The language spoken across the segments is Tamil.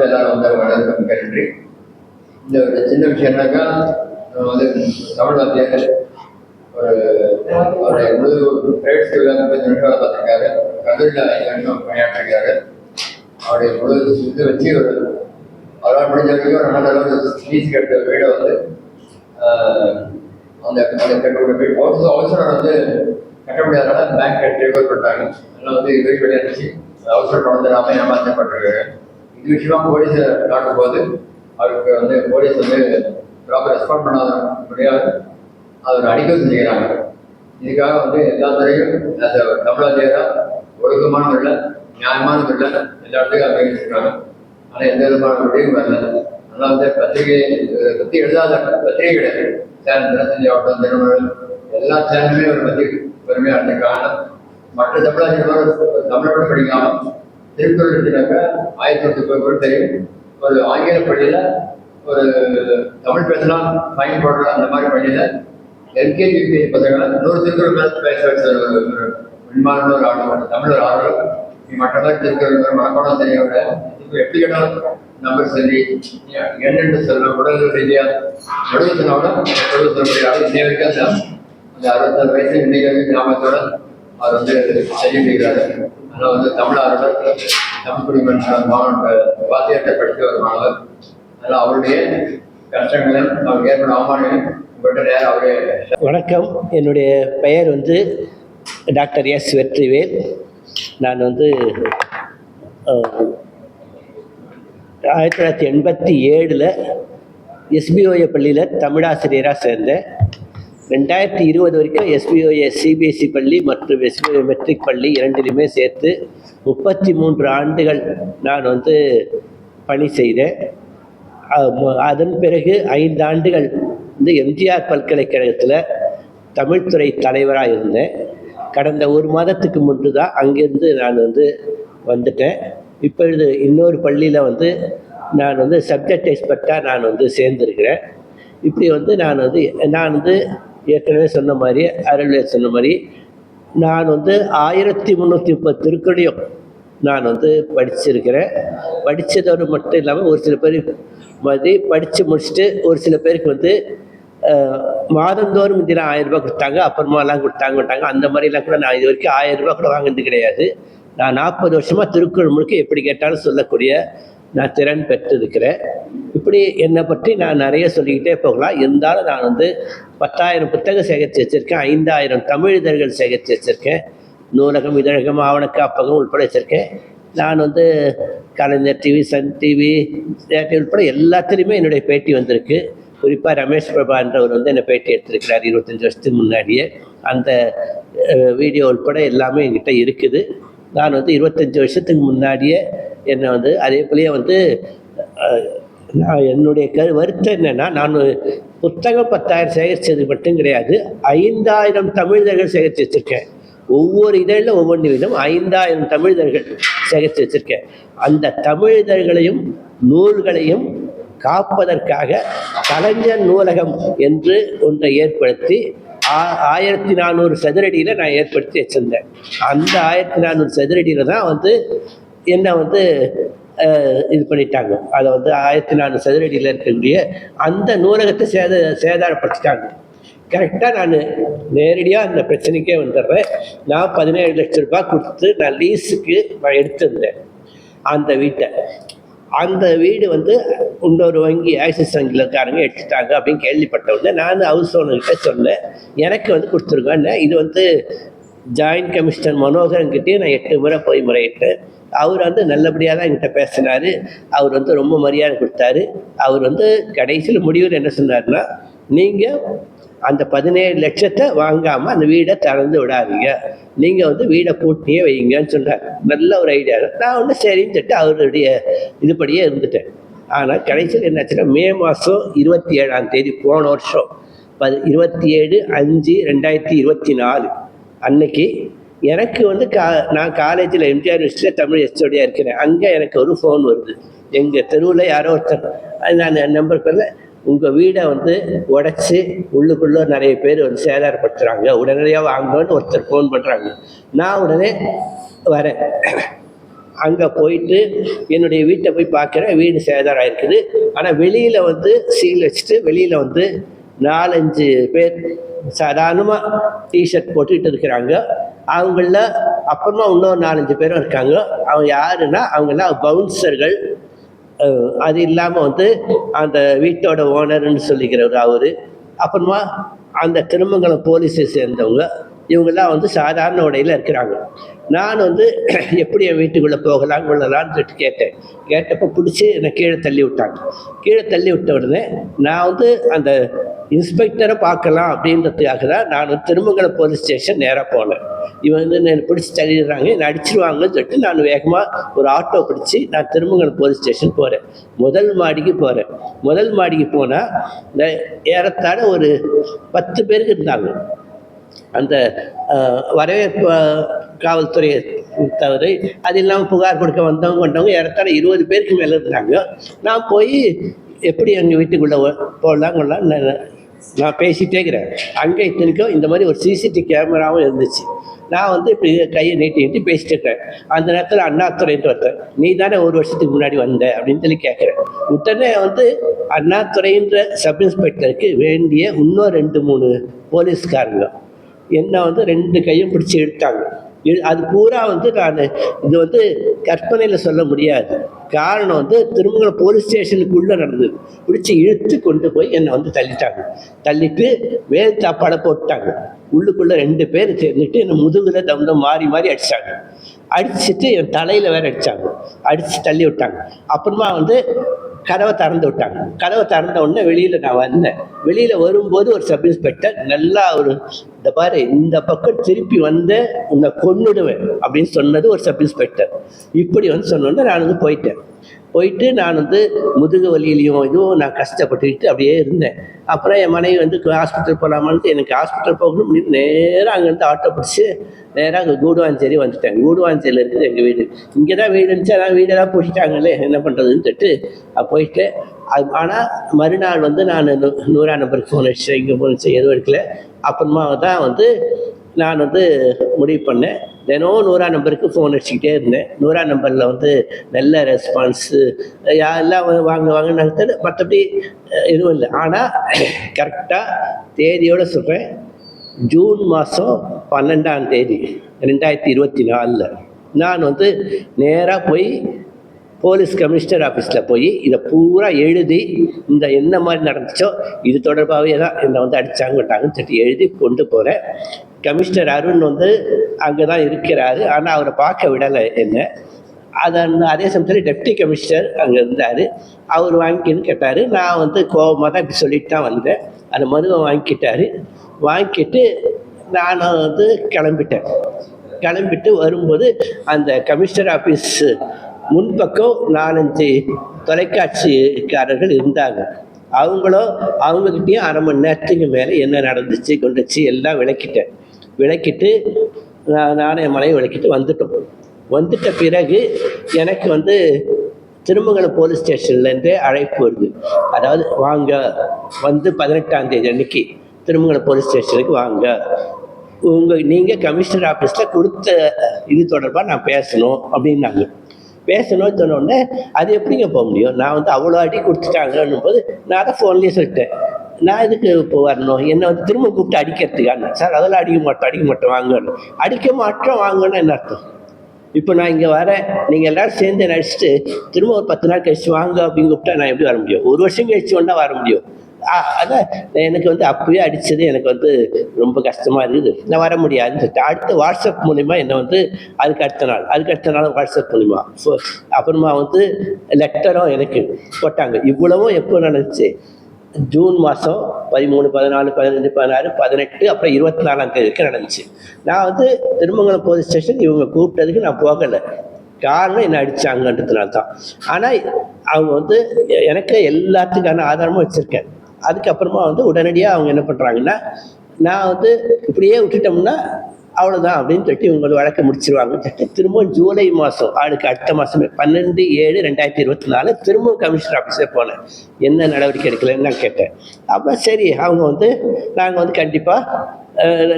ஷார்ட் எல்லாரும் வந்து வளர்ந்து மிக இந்த ஒரு சின்ன விஷயம்னாக்கா என்னக்கா வந்து தமிழ்நாட்டில் ஒரு அவருடைய முழு பிரைவேட் ஸ்கூலில் முப்பத்தி நிமிஷம் வேலை பார்த்துருக்காரு. கல்லூரியில் ஐந்து நிமிஷம் பணியாற்றிருக்காரு. அவருடைய முழு இது வச்சு ஒரு அவரால் முடிஞ்ச வரைக்கும் ஒரு நல்ல அளவு ஃபீஸ் கட்ட வீடை வந்து அந்த அந்த கட்டக்கூடிய வீடு அவசரம் வந்து கட்ட முடியாதனால பேங்க் டேக் பண்ணிட்டாங்க. அதனால வந்து இது வெளியே இருந்துச்சு. அவசரம் வந்து நாம ஏமாற்றப்பட்டிருக்காரு இது விஷயமா போலீஸை காட்டும் போது அவருக்கு வந்து போலீஸ் வந்து ப்ராப்பர் ரெஸ்பாண்ட் பண்ணாத முடியாது அவர் அடிக்க செஞ்சுக்கிறாங்க. இதுக்காக வந்து எல்லா துறையும் அந்த தமிழாசிரியரா ஒழுக்கமான முறையில் நியாயமான முறையில் எல்லா இடத்துக்கும் அங்கீகரிச்சிருக்காங்க ஆனால் எந்த விதமான முடிவும் வரல. அதனால் வந்து பத்திரிகை பற்றி எழுதாத பத்திரிகை கிடையாது சேனல் தினசரி ஆகட்டும் திருமணம் எல்லா சேனலுமே ஒரு பற்றி பெருமையாக இருந்திருக்காங்க. மற்ற தமிழாசிரியர் தமிழோட படிக்காமல் திருக்குறள் எடுத்துனாக்க ஆயிரத்தி தொண்ணூத்தி முப்பது தெரியும் ஒரு ஆங்கில பள்ளியில் ஒரு தமிழ் பேசலாம் ஃபைன் போடலாம் அந்த மாதிரி பள்ளியில் எல்கேஜி யூகேஜி பசங்களை நூறு திருக்குறள் மேலே பேச வச்ச ஒரு ஒரு ஒரு ஆர்வம். தமிழ் ஒரு ஆர்வம். நீ மற்ற மாதிரி திருக்குறள் மனக்கோணம் தெரிய விட இப்போ எப்படி கேட்டாலும் நம்பர் சொல்லி என்னென்று சொல்ல உடல் ரீதியா நடுவு சொன்னாலும் நடுவு சொல்லக்கூடிய முடியாது. இன்னை வரைக்கும் அந்த அறுபத்தாறு வயசு இன்னைக்கு வரைக்கும் ஞாபகத்தோட அவர் வந்து செய்ய முடிகிறார். ஆனால் வந்து தமிழாரோட தமிழ்குடி தமிழ் மாவட்ட வாத்தியார்கிட்ட படித்த வருவாங்க அதனால் அவருடைய கஷ்டங்களும் அவருக்கு ஏற்படும் அவமானங்களும் வணக்கம். என்னுடைய பெயர் வந்து டாக்டர் எஸ் வெற்றிவேல். நான் வந்து ஆயிரத்தி தொள்ளாயிரத்தி எண்பத்தி ஏழில் எஸ்பிஓஏ பள்ளியில் தமிழாசிரியராக சேர்ந்தேன். ரெண்டாயிரத்தி இருபது வரைக்கும் எஸ்பிஓஏ சிபிஎஸ்சி பள்ளி மற்றும் எஸ்பிஓஏ மெட்ரிக் பள்ளி இரண்டிலுமே சேர்த்து முப்பத்தி மூன்று ஆண்டுகள் நான் வந்து பணி செய்தேன். அதன் பிறகு ஐந்து ஆண்டுகள் வந்து எம்ஜிஆர் பல்கலைக்கழகத்தில் தமிழ்துறை தலைவராக இருந்தேன். கடந்த ஒரு மாதத்துக்கு முன்பு தான் அங்கேருந்து நான் வந்து வந்துட்டேன். இப்பொழுது இன்னொரு பள்ளியில் வந்து நான் வந்து சப்ஜெக்ட் எக்ஸ்பர்ட்டாக நான் வந்து சேர்ந்துருக்கிறேன். இப்படி வந்து நான் வந்து நான் வந்து ஏற்கனவே சொன்ன மாதிரி அருள்வேல் சொன்ன மாதிரி நான் வந்து ஆயிரத்தி முந்நூற்றி முப்பது திருக்குறளையும் நான் வந்து படிச்சிருக்கிறேன். படித்ததோடு மட்டும் இல்லாமல் ஒரு சில பேர் மாதிரி படித்து முடிச்சுட்டு ஒரு சில பேருக்கு வந்து மாதந்தோறும் முந்திலாம் ஆயிரம் ரூபாய் கொடுத்தாங்க அப்புறமாலாம் கொடுத்தாங்கட்டாங்க அந்த மாதிரிலாம் கூட நான் இது வரைக்கும் ஆயிரம் ரூபாய் கூட வாங்கினது கிடையாது. நான் நாற்பது வருஷமாக திருக்குறள் முழுக்க எப்படி கேட்டாலும் சொல்லக்கூடிய நான் திறன் பெற்றிருக்கிறேன். இப்படி என்னை பற்றி நான் நிறைய சொல்லிக்கிட்டே போகலாம். இருந்தாலும் நான் வந்து பத்தாயிரம் புத்தகம் சேகரித்து வச்சுருக்கேன். ஐந்தாயிரம் தமிழ் இதழ்கள் சேகரித்து வச்சுருக்கேன். நூலகம் இதழகம் ஆவண காப்பகம் உட்பட வச்சுருக்கேன். நான் வந்து கலைஞர் டிவி சன் டிவி உட்பட எல்லாத்துலேயுமே என்னுடைய பேட்டி வந்திருக்கு. குறிப்பாக ரமேஷ் பிரபான்றவர் வந்து என்னை பேட்டி எடுத்திருக்கிறார் இருபத்தஞ்சி வருஷத்துக்கு முன்னாடியே. அந்த வீடியோ உட்பட எல்லாமே என்கிட்ட இருக்குது. நான் வந்து இருபத்தஞ்சி வருஷத்துக்கு முன்னாடியே என்னை வந்து அதே போலயே வந்து நான் என்னுடைய கரு வருத்தம் என்னென்னா நான் புத்தகம் பத்தாயிரம் சேகரித்தது மட்டும் கிடையாது ஐந்தாயிரம் தமிழர்கள் சேகரித்து வச்சுருக்கேன். ஒவ்வொரு இதழில் ஒவ்வொன்று விதம் ஐந்தாயிரம் தமிழர்கள் சேகரித்து வச்சுருக்கேன். அந்த தமிழர்களையும் நூல்களையும் காப்பதற்காக கலைஞர் நூலகம் என்று ஒன்றை ஏற்படுத்தி ஆ- ஆயிரத்தி நானூறு சதுரடியில் நான் ஏற்படுத்தி வச்சுருந்தேன். அந்த ஆயிரத்தி நானூறு சதுரடியில் தான் வந்து என்னை வந்து இது பண்ணிட்டாங்க. அதை வந்து ஆயிரத்தி நானூறு சதுரடியில் இருக்கக்கூடிய அந்த நூலகத்தை சேத சேதாரப்படுத்திட்டாங்க. கரெக்டாக நான் நேரடியாக அந்த பிரச்சனைக்கே வந்துடுறேன். நான் பதினேழு லட்ச ரூபாய் கொடுத்து நான் லீஸுக்கு நான் எடுத்திருந்தேன். அந்த வீட்டை. அந்த வீடு வந்து இன்னொரு வங்கி ஆக்சிஸ் வங்கியில் இருக்காருங்க எடுத்துட்டாங்க அப்படின்னு கேள்விப்பட்ட உடனே நான் ஹவுஸ் ஓனர்கிட்ட சொன்னேன். எனக்கு வந்து கொடுத்துருக்கேன்னு இது வந்து ஜாயின்ட் கமிஷனர் மனோகரன்கிட்டயும் நான் எட்டு முறை போய் முறையிட்டேன். அவர் வந்து நல்லபடியாக தான் என்கிட்ட பேசினார். அவர் வந்து ரொம்ப மரியாதை கொடுத்தாரு. அவர் வந்து கடைசியில் முடிவில் என்ன சொன்னார்னா நீங்கள் அந்த பதினேழு லட்சத்தை வாங்காமல் அந்த வீடை திறந்து விடாதீங்க. நீங்கள் வந்து வீடை பூட்டியே வைங்கன்னு சொன்னார் நல்ல ஒரு ஐடியா நான் ஒன்று சரின்னு சொல்லிட்டு அவருடைய இதுபடியே இருந்துட்டேன். ஆனால் கடைசியில் என்னாச்சுன்னா மே மாதம் இருபத்தி ஏழாம் தேதி போன வருஷம் பது இருபத்தி ஏழு அஞ்சு ரெண்டாயிரத்தி இருபத்தி நாலு. அன்னைக்கு எனக்கு வந்து கா நான் காலேஜில் எம்ஜிஆர் யூனிவர்சிட்டியில் தமிழ் எஸ்டோடியாக இருக்கிறேன். அங்கே எனக்கு ஒரு ஃபோன் வருது. எங்கள் தெருவில் யாரோ ஒருத்தர் அது நான் நம்பர் பேரில் உங்கள் வீடை வந்து உடைச்சி உள்ளுக்குள்ளே நிறைய பேர் வந்து சேதாரப்படுத்துகிறாங்க உடனடியாக வாங்கன்னு ஒருத்தர் ஃபோன் பண்ணுறாங்க நான் உடனே வரேன். அங்கே போயிட்டு என்னுடைய வீட்டை போய் பார்க்குறேன். வீடு சேதாரம் இருக்குது ஆனால் வெளியில் வந்து சீல் வச்சுட்டு வெளியில் வந்து நாலஞ்சு பேர் சாதாரணமாக டிஷர்ட் போட்டுக்கிட்டு இருக்கிறாங்க அவங்கள அப்புறமா இன்னொரு நாலஞ்சு பேரும் இருக்காங்க. அவங்க யாருன்னா அவங்கெல்லாம் பவுன்சர்கள் அது இல்லாமல் வந்து அந்த வீட்டோட ஓனர்னு சொல்லிக்கிறவர் அவர். அப்புறமா அந்த திருமங்கலம் போலீஸை சேர்ந்தவங்க. இவங்கெல்லாம் வந்து சாதாரண உடையில் இருக்கிறாங்க. நான் வந்து எப்படி என் வீட்டுக்குள்ளே போகலாம் கொள்ளலான்னு சொல்லிட்டு கேட்டேன். கேட்டப்போ பிடிச்சி என்னை கீழே தள்ளி விட்டாங்க. கீழே தள்ளி விட்ட உடனே நான் வந்து அந்த இன்ஸ்பெக்டரை பார்க்கலாம் அப்படின்றதுக்காக தான் நான் வந்து திருமங்கலம் போலீஸ் ஸ்டேஷன் நேராக போனேன். இவன் வந்து என்னை பிடிச்சி தள்ளிடுறாங்க என்னை அடிச்சிருவாங்கன்னு சொல்லிட்டு நான் வேகமாக ஒரு ஆட்டோ பிடிச்சி நான் திருமங்கலம் போலீஸ் ஸ்டேஷன் போகிறேன் முதல் மாடிக்கு போகிறேன் முதல் மாடிக்கு போனால் இந்த ஏறத்தாழ ஒரு பத்து பேருக்கு இருந்தாங்க. அந்த வரவேற்பு காவல்துறையை தவிர அது இல்லாமல் புகார் கொடுக்க வந்தவங்க கொண்டவங்க ஏறத்தாழ இருபது பேருக்கு மேலே இருக்கிறாங்க. நான் போய் எப்படி எங்கள் வீட்டுக்குள்ளே போடலாம் கொள்ளலாம் நான் பேசிகிட்டே இருக்கிறேன். அங்கே இத்தனைக்கும் இந்த மாதிரி ஒரு சிசிடிவி கேமராவும் இருந்துச்சு. நான் வந்து இப்படி கையை நீட்டி நீட்டி பேசிட்டு இருக்கேன் அந்த நேரத்தில் அண்ணாத்துறைன்ட்டு ஒருத்தர் நீ தானே ஒரு வருஷத்துக்கு முன்னாடி வந்த? அப்படின்னு சொல்லி கேட்குறேன். உடனே வந்து அண்ணாதுறைன்ற சப் இன்ஸ்பெக்டருக்கு வேண்டிய இன்னும் ரெண்டு மூணு போலீஸ்காரங்க என்னை வந்து ரெண்டு கையும் பிடிச்சி இழுத்தாங்க. அது பூரா வந்து நான் இது வந்து கற்பனையில் சொல்ல முடியாது. காரணம் வந்து திருமங்கலம் போலீஸ் ஸ்டேஷனுக்குள்ளே நடந்தது. பிடிச்சி இழுத்து கொண்டு போய் என்னை வந்து தள்ளிட்டாங்க. தள்ளிட்டு வேல் சாப்பாடை போட்டாங்க உள்ளுக்குள்ளே ரெண்டு பேர் சேர்ந்துட்டு என்னை முதுகில் தம் மாறி மாறி அடித்தாங்க அடிச்சுட்டு என் தலையில் வேற அடித்தாங்க அடித்து தள்ளி விட்டாங்க. அப்புறமா வந்து கதவை திறந்து விட்டாங்க. கதவை திறந்த உடனே வெளியில் நான் வந்தேன். வெளியில் வரும்போது ஒரு சப் இன்ஸ்பெக்டர் நல்லா ஒரு இந்த பாரு இந்த பக்கம் திருப்பி வந்து உன்னை கொன்னுடுவேன் அப்படின்னு சொன்னது ஒரு சப் இன்ஸ்பெக்டர். இப்படி வந்து சொன்னோன்னே நான் வந்து போயிட்டேன். போயிட்டு நான் வந்து முதுகு வலியிலையும் இதுவும் நான் கஷ்டப்பட்டுக்கிட்டு அப்படியே இருந்தேன். அப்புறம் என் மனைவி வந்து ஹாஸ்பிட்டல் போகலாமான்ட்டு எனக்கு ஹாஸ்பிட்டல் போகணும் நேராக அங்கேருந்து ஆட்டோ பிடிச்சி நேராக அங்கே கூடுவாஞ்சேரி வந்துட்டேன். கூடுவாஞ்சேரியில் இருக்குது எங்கள் வீடு. இங்கே தான் வீடு இருந்துச்சு. அதான் வீடெல்லாம் பிடிச்சிட்டாங்களே என்ன பண்ணுறதுன்னு சொல்லிட்டு போயிட்டு அது ஆனால் மறுநாள் வந்து நான் நூ நூறா நம்பருக்கு ஃபோன் அடிச்சேன் இங்கே ஃபோன் அடிச்சேன் எதுவும் எடுக்கல. அப்புறமா தான் வந்து நான் வந்து முடிவு பண்ணேன். தினம் நூறா நம்பருக்கு ஃபோன் அடிச்சுக்கிட்டே இருந்தேன். நூறா நம்பரில் வந்து நல்ல ரெஸ்பான்ஸு எல்லாம் வந்து வாங்க வாங்கினாங்க மற்றபடி எதுவும் இல்லை. ஆனால் கரெக்டாக தேதியோடு சொல்கிறேன் ஜூன் மாதம் பன்னெண்டாம் தேதி ரெண்டாயிரத்தி இருபத்தி நாலில். நான் வந்து நேராக போய் போலீஸ் கமிஷனர் ஆஃபீஸில் போய் இதை பூரா எழுதி இந்த என்ன மாதிரி நடந்துச்சோ இது தொடர்பாகவே தான் என்னை வந்து அடித்தாங்க விட்டாங்கன்னு சொல்லி எழுதி கொண்டு போகிறேன் கமிஷனர் அருண் வந்து அங்கே தான் இருக்கிறாரு. ஆனால் அவரை பார்க்க விடலை என்ன? அதன் அதே சமயத்தில் டெப்டி கமிஷனர் அங்கே இருந்தார். அவர் வாங்கிக்கின்னு கேட்டார். நான் வந்து கோபமாக தான் இப்படி சொல்லிட்டு தான் வந்தேன். அந்த மனுவை வாங்கிக்கிட்டாரு. வாங்கிக்கிட்டு நான் வந்து கிளம்பிட்டேன். கிளம்பிட்டு வரும்போது அந்த கமிஷனர் ஆஃபீஸ் முன்பக்கம் நாலஞ்சு தொலைக்காட்சிக்காரர்கள் இருந்தாங்க. அவங்களும் அவங்கக்கிட்டேயும் அரை மணி நேரத்துக்கு மேலே என்ன நடந்துச்சு கொண்டுச்சு எல்லாம் விளக்கிட்டேன். விளக்கிட்டு நான் நானே விளக்கிட்டு வந்துட்டோம். வந்துட்ட பிறகு எனக்கு வந்து திருமங்கலம் போலீஸ் ஸ்டேஷன்லேருந்தே அழைப்பு வருது. அதாவது வாங்க வந்து பதினெட்டாம் தேதி அன்னைக்கு திருமங்கலம் போலீஸ் ஸ்டேஷனுக்கு வாங்க. உங்கள் நீங்கள் கமிஷனர் ஆஃபீஸில் கொடுத்த இது தொடர்பாக நான் பேசணும் அப்படின்னாங்க. பேசணும்னு சொன்னோடனே அது எப்படிங்க போக முடியும்? நான் வந்து அவ்வளோ அடி கொடுத்துட்டாங்கன்னும் போது நான் அதை ஃபோன்லேயே சொல்லிட்டேன். நான் எதுக்கு இப்போ வரணும்? என்னை வந்து திரும்ப கூப்பிட்டு அடிக்கிறதுக்கான. சார் அதெல்லாம் அடிக்க மாட்டோம் அடிக்க மாட்டோம் வாங்கணும் அடிக்க மாட்டோம் வாங்கன்னு என்ன அர்த்தம்? இப்போ நான் இங்கே வரேன். நீங்கள் எல்லோரும் சேர்ந்து நடிச்சுட்டு திரும்ப ஒரு பத்து நாள் கழிச்சு வாங்க அப்படின்னு கூப்பிட்டா நான் எப்படி வர முடியும்? ஒரு வருஷம் கழிச்சு வேணா வர முடியும். ஆ, அதான். எனக்கு வந்து அப்பவே அடித்தது எனக்கு வந்து ரொம்ப கஷ்டமாக இருக்குது. நான் வர முடியாதுன்னு சொல்லிட்டு அடுத்து வாட்ஸ்அப் மூலிமா என்னை வந்து அதுக்கு அடுத்த நாள் அதுக்கு அடுத்த நாள் வாட்ஸ்அப் மூலிமா ஸோ அப்புறமா வந்து லெட்டரும் எனக்கு போட்டாங்க. இவ்வளவும் எப்போ நடந்துச்சு? ஜூன் மாதம் பதிமூணு பதினாலு பதினஞ்சு பதினாறு பதினெட்டு அப்புறம் இருபத்தி நாலாம் தேதிக்கு நடந்துச்சு. நான் வந்து திருமங்கலம் போலீஸ் ஸ்டேஷன் இவங்க கூப்பிட்டதுக்கு நான் போகலை. காரணம் என்ன அடித்தாங்கன்றதுனால தான் ஆனால் அவங்க வந்து எனக்கு எல்லாத்துக்கான ஆதாரமும் வச்சுருக்கேன். அதுக்கப்புறமா வந்து உடனடியாக அவங்க என்ன பண்ணுறாங்கன்னா நான் வந்து இப்படியே விட்டுட்டோம்னா அவ்வளோதான் அப்படின்னு சொல்லிட்டு இவங்க ஒரு வழக்கை முடிச்சிருவாங்கன்னு சொல்லிட்டு திரும்பவும் ஜூலை மாதம் அதுக்கு அடுத்த மாதமே பன்னெண்டு ஏழு ரெண்டாயிரத்தி இருபத்தி நாலு திரும்பவும் கமிஷனர் ஆஃபீஸே போனேன். என்ன நடவடிக்கை எடுக்கலைன்னு நான் கேட்டேன். அப்போ சரி அவங்க வந்து நாங்கள் வந்து கண்டிப்பாக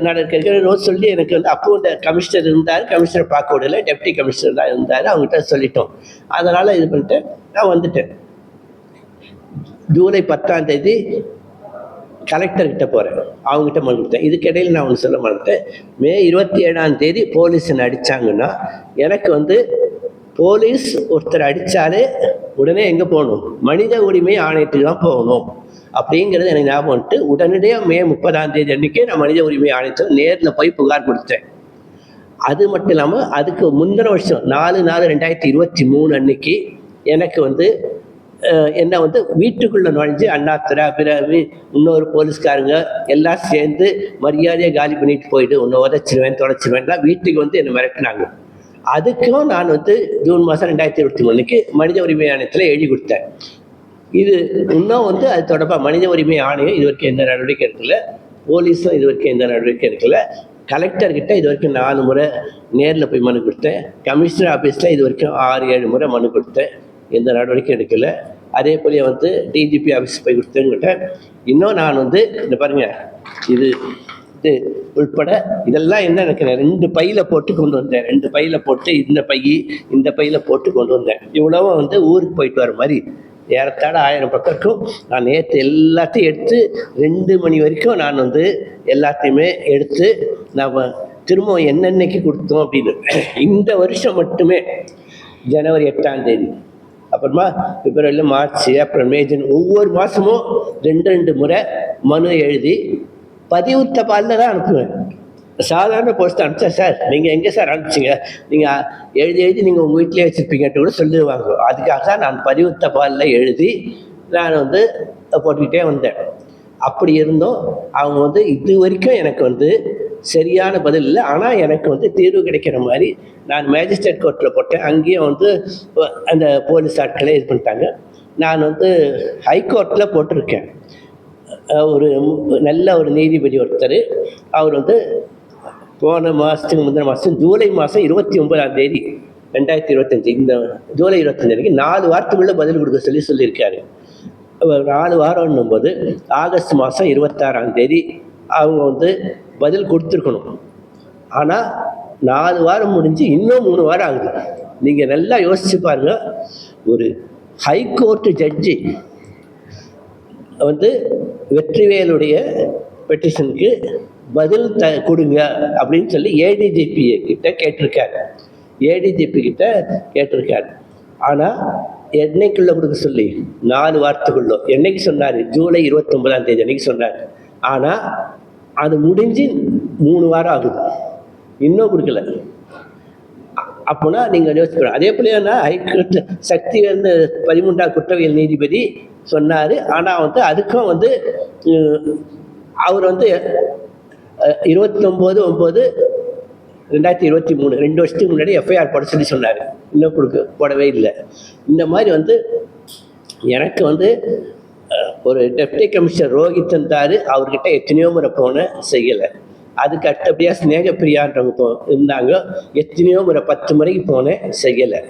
நடவடிக்கை சொல்லி எனக்கு வந்து அப்போ இந்த கமிஷனர் இருந்தார் கமிஷனர் பார்க்க விடல டெப்டி கமிஷனர் தான் இருந்தார் அவங்ககிட்ட சொல்லிட்டோம். அதனால் இது பண்ணிட்டு நான் வந்துட்டேன். ஜூலை பத்தாம் தேதி கலெக்டர்கிட்ட போகிறேன் அவங்ககிட்ட மனு கொடுத்தேன். இதுக்கிடையில் நான் ஒன்று சொல்ல மாட்டேன் மே இருபத்தி ஏழாம் தேதி போலீஸ் என்னை அடித்தாங்கன்னா எனக்கு வந்து போலீஸ் ஒருத்தர் அடித்தாலே உடனே எங்கே போகணும்? மனித உரிமை ஆணையத்துக்கு தான் போகணும். அப்படிங்கிறது எனக்கு ஞாபகம் வந்துட்டு உடனடியாக மே முப்பதாம் தேதி அன்றைக்கி நான் மனித உரிமை ஆணையத்தில் நேரில் போய் புகார் கொடுத்தேன். அது மட்டும் இல்லாமல் அதுக்கு முந்தின வருஷம் நாலு நாலு ரெண்டாயிரத்தி இருபத்தி மூணு அன்னைக்கு எனக்கு வந்து என்ன வந்து வீட்டுக்குள்ளே நுழைஞ்சு அண்ணாத்துறை பிறகு இன்னொரு போலீஸ்காரங்க எல்லாம் சேர்ந்து மரியாதையை காலி பண்ணிட்டு போயிட்டு உன்னை உதச்சிருவேன் தொலைச்சிருவேன்லாம் வீட்டுக்கு வந்து என்னை மிரட்டினாங்க. அதுக்கும் நான் வந்து ஜூன் மாதம் ரெண்டாயிரத்தி இருபத்தி மூணுக்கு மனித உரிமை ஆணையத்தில் எழுதி கொடுத்தேன். இது இன்னும் வந்து அது தொடர்பாக மனித உரிமை ஆணையம் இது வரைக்கும் எந்த நடவடிக்கை எடுக்கல. போலீஸும் இது வரைக்கும் எந்த நடவடிக்கை எடுக்கல. கலெக்டர்கிட்ட இது வரைக்கும் நாலு முறை நேரில் போய் மனு கொடுத்தேன். கமிஷனர் ஆஃபீஸில் இது வரைக்கும் ஆறு ஏழு முறை மனு கொடுத்தேன். எந்த நடவடிக்கையும் எடுக்கல. அதே போல வந்து டிஜிபி ஆஃபீஸ் போய் கொடுத்தேங்கிட்ட இன்னும் நான் வந்து இந்த பாருங்க இது இது உள்பட இதெல்லாம் என்ன எனக்கு ரெண்டு பையில போட்டு கொண்டு வந்தேன். ரெண்டு பையில போட்டு இந்த பை இந்த பையில போட்டு கொண்டு வந்தேன். இவ்வளவும் வந்து ஊருக்கு போயிட்டு வர மாதிரி. ஏறத்தாழ ஆயிரம் பக்கம் இருக்கும். நான் நேற்று எல்லாத்தையும் எடுத்து ரெண்டு மணி வரைக்கும் நான் வந்து எல்லாத்தையுமே எடுத்து நாம் திரும்ப என்னென்னைக்கு கொடுத்தோம் அப்படின்னு. இந்த வருஷம் மட்டுமே ஜனவரி எட்டாம் தேதி. அப்புறமா பிப்ரவரியில் மார்ச் ஏப்ரல் மே ஜூன் ஒவ்வொரு மாதமும் ரெண்டு ரெண்டு முறை மனு எழுதி பதிவுத்த பாலில் தான் அனுப்புவேன். சாதாரண போஸ்ட் அனுப்பிச்சா சார் நீங்கள் எங்கே சார் அனுப்பிச்சிங்க? நீங்கள் எழுதி எழுதி நீங்கள் உங்கள் வீட்டிலே வச்சுருப்பீங்கன்ட்டு கூட சொல்லிடுவாங்க. அதுக்காக தான் நான் பதிவுத்த பாலில் எழுதி நான் வந்து போட்டுக்கிட்டே வந்தேன். அப்படி இருந்தும் அவங்க வந்து இது வரைக்கும் எனக்கு வந்து சரியான பதில் இல்லை. ஆனால் எனக்கு வந்து தீர்வு கிடைக்கிற மாதிரி நான் மேஜிஸ்ட்ரேட் கோர்ட்டில் போட்டேன். அங்கேயும் வந்து அந்த போலீஸ் ஆட்களே இது பண்ணிட்டாங்க. நான் வந்து ஹைகோர்ட்டில் போட்டிருக்கேன். ஒரு நல்ல ஒரு நீதிபதி ஒருத்தர். அவர் வந்து போன மாதத்துக்கு முந்தின மாதம் ஜூலை மாதம் இருபத்தி ஒன்பதாம் தேதி ரெண்டாயிரத்தி இருபத்தஞ்சி இந்த ஜூலை இருபத்தஞ்சு நாலு வாரத்துக்குள்ளே பதில் கொடுக்க சொல்லி சொல்லியிருக்காரு. நாலு வாரம்னும் போது ஆகஸ்ட் மாதம் இருபத்தாறாம் தேதி அவங்க வந்து பதில் கொடுத்துருக்கணும். ஆனால் நாலு வாரம் முடிஞ்சு இன்னும் மூணு வாரம் ஆகுது. நீங்கள் நல்லா யோசிச்சு பாருங்கள் ஒரு ஹைகோர்ட்டு ஜட்ஜி வந்து வெற்றிவேலுடைய பெட்டிஷனுக்கு பதில் த கொடுங்க அப்படின்னு சொல்லி ஏடிஜிபி கிட்ட கேட்டிருக்காரு. ஏடிஜிபி கிட்ட கேட்டிருக்காரு. ஆனால் என்னைக்குள்ள கொடுக்க சொல்லி? நாலு வாரத்துக்குள்ள. என்னைக்கு சொன்னார்? ஜூலை இருபத்தொன்பதாம் தேதி அன்னைக்கு சொன்னார். ஆனால் அது முடிஞ்சு மூணு வாரம் ஆகுது. இன்னும் கொடுக்கல. அப்போனா நீங்கள் யோசிக்கணும் அதே போல ஹைகோர்ட் சக்தி வந்து பதிமூன்றாம் குற்றவியல் நீதிபதி சொன்னார். ஆனால் வந்து அதுக்கும் வந்து அவர் வந்து இருபத்தி ஒம்பது ஒம்பது ரெண்டாயிரத்தி இருபத்தி மூணு ரெண்டு வருஷத்துக்கு முன்னாடி எஃப்ஐஆர் போட சொல்லி சொன்னார். இன்னும் கொடுக்க போடவே இல்லை. இந்த மாதிரி வந்து எனக்கு வந்து ஒரு டெப்டி கமிஷனர் ரோஹித் இருந்தார். அவர்கிட்ட எத்தனையோ முறை போனேன் செய்யலை. அதுக்கு அடுத்தபடியாக ஸ்நேகப்பிரியான்றவங்க போ இருந்தாங்க. எத்தனையோ முறை பத்து முறைக்கு போனேன் செய்யலை.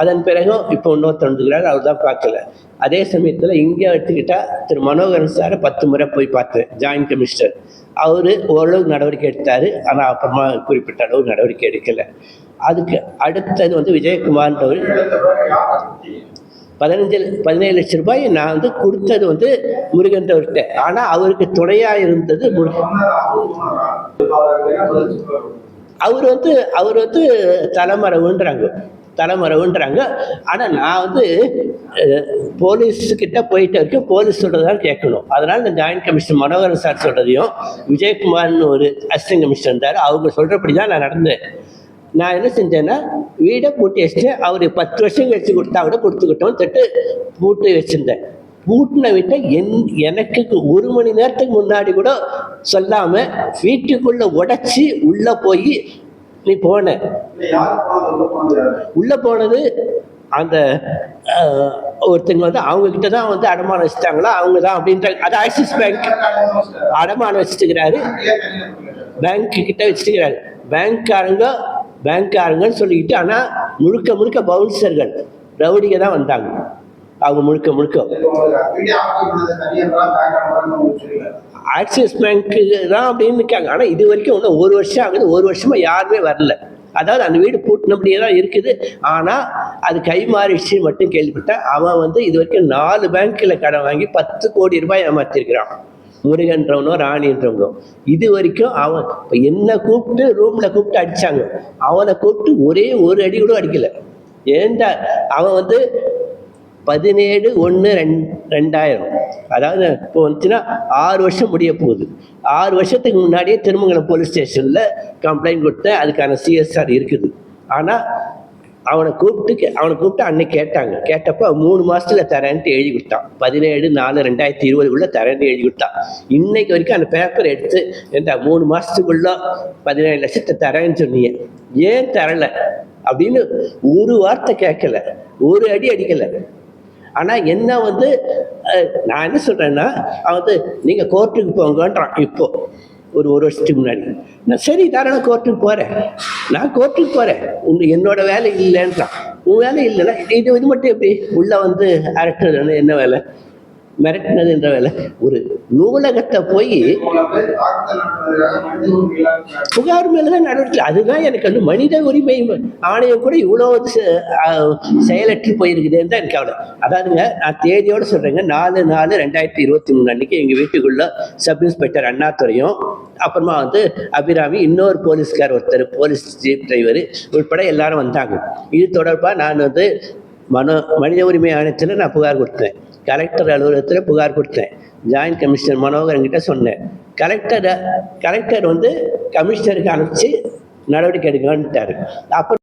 அதன் பிறகும் இப்போ இன்னொருத்தர் வந்துக்கிறார் அவர் தான் பார்க்கல. அதே சமயத்தில் இங்கே எடுத்துக்கிட்டால் திரு மனோகரன் சாரை பத்து முறை போய் பார்த்தேன் ஜாயின்ட் கமிஷனர் அவர் ஓரளவுக்கு நடவடிக்கை எடுத்தார். ஆனால் அப்புறமா குறிப்பிட்ட அளவு நடவடிக்கை எடுக்கலை. அதுக்கு அடுத்தது வந்து விஜயகுமார்ன்றவர் பதினஞ்சு பதினேழு லட்சம் ரூபாய் நான் வந்து கொடுத்தது வந்து முருகன்றவர்கிட்ட ஆனால் அவருக்கு துணையாக இருந்தது முருகன். அவர் வந்து அவர் வந்து தலைமறைவுன்றாங்க. தலைமறைவுன்றாங்க. ஆனால் நான் வந்து போலீஸ்கிட்ட போயிட்டு வரைக்கும் போலீஸ் சொல்கிறதான் கேட்கணும். அதனால் இந்த ஜாயின்ட் கமிஷனர் மனோகரன் சார் சொல்கிறதையும் விஜயகுமார்னு ஒரு அசிஸ்டன்ட் கமிஷனர் இருந்தார். அவங்க சொல்கிறபடி தான் நான் நடந்தேன். நான் என்ன செஞ்சேன்னா வீடை பூட்டி வச்சுட்டு அவர் பத்து வருஷம் கழிச்சு கொடுத்தா கூட கொடுத்துக்கிட்டோம்னு சொல்லிட்டு பூட்டி வச்சுருந்தேன். பூட்டின வீட்டை என் எனக்கு ஒரு மணி நேரத்துக்கு முன்னாடி கூட சொல்லாமல் வீட்டுக்குள்ளே உடைச்சி உள்ளே போய் நீ போன. உள்ளே போனது அந்த ஒருத்தங்க வந்து அவங்க கிட்ட தான் வந்து அடமானம் வச்சுட்டாங்களா? அவங்க தான் அப்படின்ற அது ஆக்சிஸ் பேங்க் அடமானம் வச்சுட்டுக்கிறாரு. பேங்க்கு கிட்ட வச்சுக்கிறாரு பேங்க்காரங்க பேங்க்காரங்கன்னு சொல்லிக்கிட்டு ஆனால் முழுக்க முழுக்க பவுன்சர்கள் ரவுடிங்க தான் வந்தாங்க. அவங்க முழுக்க முழுக்க. ஆக்சிஸ் பேங்க்கு தான் அப்படின்னு இருக்காங்க ஆனால் இது வரைக்கும் இன்னும் ஒரு வருஷம் ஆகுது ஒரு வருஷமா யாருமே வரல. அதாவது அந்த வீடு பூட்டினபடியே தான் இருக்குது. ஆனால் அது கை மாறிடுச்சு மட்டும் கேள்விப்பட்டேன். அவன் வந்து இது வரைக்கும் நாலு பேங்க்கில் கடன் வாங்கி பத்து கோடி ரூபாய் ஏமாத்திருக்கிறான். முருகன்றவனோ ராணின்றவனோ இது வரைக்கும் அவன் இப்போ என்ன கூப்பிட்டு ரூமில் கூப்பிட்டு அடிச்சாங்க. அவனை கூப்பிட்டு ஒரே ஒரு அடி கூட அடிக்கல. ஏன்டா அவன் வந்து பதினேழு ஒன்று ரெண் ரெண்டாயிரம். அதாவது இப்போ வந்துச்சுன்னா ஆறு வருஷம் முடிய போகுது. ஆறு வருஷத்துக்கு முன்னாடியே திருமங்கலம் போலீஸ் ஸ்டேஷனில் கம்ப்ளைண்ட் கொடுத்தேன். அதுக்கான சிஎஸ்ஆர் இருக்குது. ஆனால் அவனை கூப்பிட்டு அவனை கூப்பிட்டு அன்னைக்கு கேட்டாங்க. கேட்டப்போ மூணு மாசத்துல தரேன்ட்டு எழுதி கொடுத்தான். பதினேழு நாலு ரெண்டாயிரத்தி இருபதுக்குள்ள தரேன்னு எழுதி கொடுத்தான். இன்னைக்கு வரைக்கும் அந்த பேப்பர் எடுத்து இந்த மூணு மாசத்துக்குள்ள பதினேழு லட்சத்தை தரேன்னு சொன்னீங்க. ஏன் தரல? அப்படின்னு ஒரு வார்த்தை கேட்கல. ஒரு அடி அடிக்கல. ஆனால் என்ன வந்து நான் என்ன சொல்கிறேன்னா அவன் வந்து நீங்கள் கோர்ட்டுக்கு போங்கன்றான் இப்போ. ஒரு ஒரு வருஷத்துக்கு முன்னாடி. நான் சரி தாராளம் கோர்ட்டுக்கு போகிறேன் நான் கோர்ட்டுக்கு போகிறேன் உன் என்னோட வேலை இல்லைன்றான். உன் வேலை இல்லைன்னா இது இது மட்டும் எப்படி? உள்ளே வந்து அரட்டுறது என்ன வேலை? மிரட்டினது என்ற வேலை ஒரு நூலகத்தை போய் புகார் மேல தான் நடவடிக்கை. அதுதான் எனக்கு வந்து மனித உரிமை. ஆணையம் கூட இவ்வளோ செ- செயலற்று போயிருக்குதுன்னு தான் எனக்கு கவலை. அதாவதுங்க நான் தேதியோடு சொல்றேங்க நாலு நாலு ரெண்டாயிரத்தி இருபத்தி மூணு அன்னைக்கு எங்கள் வீட்டுக்குள்ள சப் இன்ஸ்பெக்டர் அண்ணாதுரையும் அப்புறமா வந்து அபிராமி இன்னொரு போலீஸ்கார் ஒருத்தர் போலீஸ் ஜீப் டிரைவர் உட்பட எல்லாரும் வந்தாங்க. இது தொடர்பாக நான் வந்து மனோ மனித உரிமை ஆணையத்தில் நான் புகார் கொடுத்தேன். கலெக்டர் அலுவலகத்தில் புகார் கொடுத்தேன். ஜாயின்ட் கமிஷனர் மனோகரங்கிட்ட சொன்னேன். கலெக்டரை கலெக்டர் வந்து கமிஷனருக்கு அனுப்பிச்சு நடவடிக்கை எடுக்கணுன்ட்டாரு அப்போ